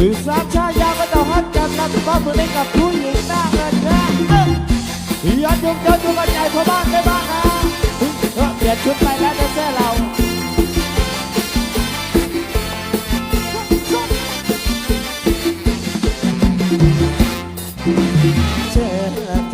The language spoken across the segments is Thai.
อือสามชายาก็จะฮัดกันนะทุกบ้านเมืองนกับผู้หญิงหน้าเงินนะย้อนยุคเดินดูกันใหญ่พอบ้านได้บ้างฮะเปลี่ยนชุดไปแล้วเดนเซอร์เราเชิญ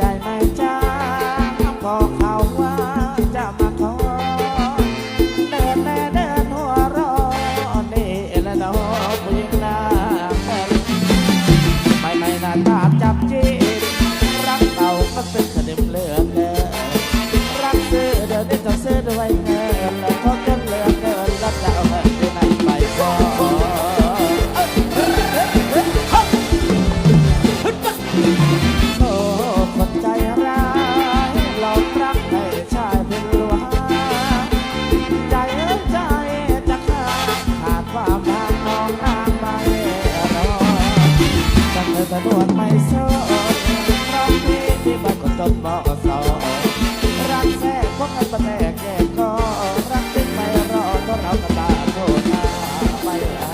สะดวกไม่สอนร้องเพลงที่บ้านก็จบมสองรักแท้พวกกันประแตกแยกก็รักที่ไม่รอก็เรากระตาโทษาไปอา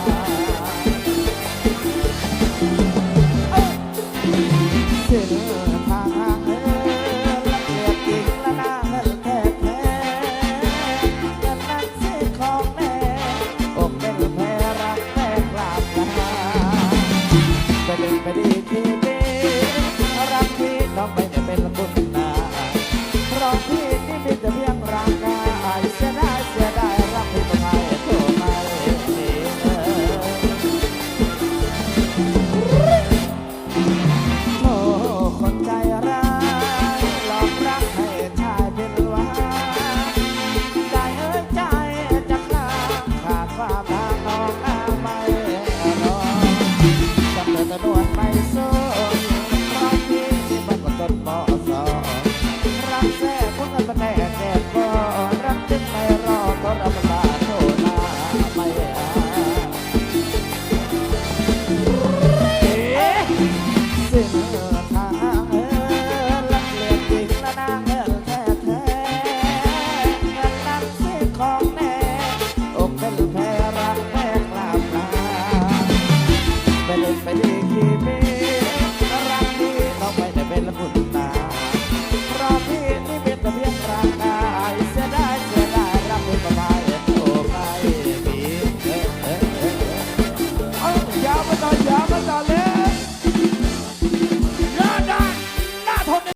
เสนอ corazón.